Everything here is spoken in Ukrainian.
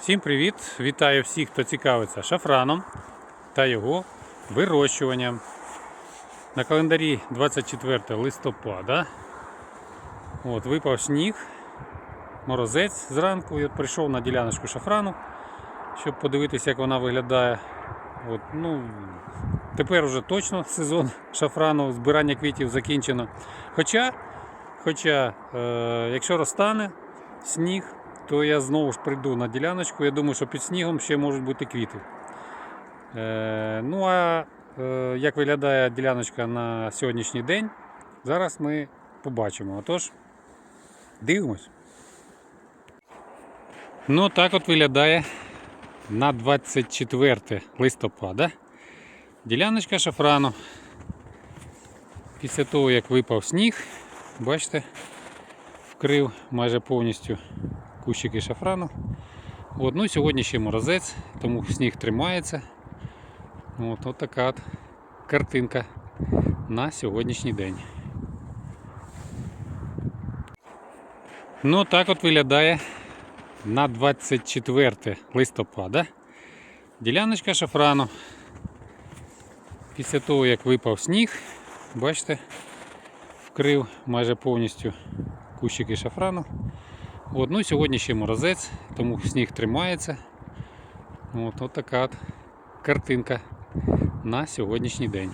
Всім привіт! Вітаю всіх, хто цікавиться шафраном та його вирощуванням. На календарі 24 листопада. От, випав сніг, морозець зранку. І прийшов на діляночку шафрану, щоб подивитися, як вона виглядає. От, ну, тепер уже точно сезон шафрану, збирання квітів закінчено. Хоча, хоча е, якщо розтане сніг, то я знову ж прийду на діляночку. Я думаю, що під снігом ще можуть бути квіти. Е, ну а е, як виглядає діляночка на сьогоднішній день, зараз ми побачимо. Отож, дивимось. Ну, так от виглядає на 24 листопада. Діляночка шафрану. Після того, як випав сніг, бачите, вкрив майже повністю кущики шафрану. От, ну, сьогодні ще морозець, тому сніг тримається. От, от така от картинка на сьогоднішній день. Ну, так от виглядає на 24 листопада. Діляночка шафрану. Після того, як випав сніг, бачите, вкрив майже повністю кущики шафрану. От, ну, сьогодні ще морозець, тому сніг тримається. От, от така от картинка на сьогоднішній день.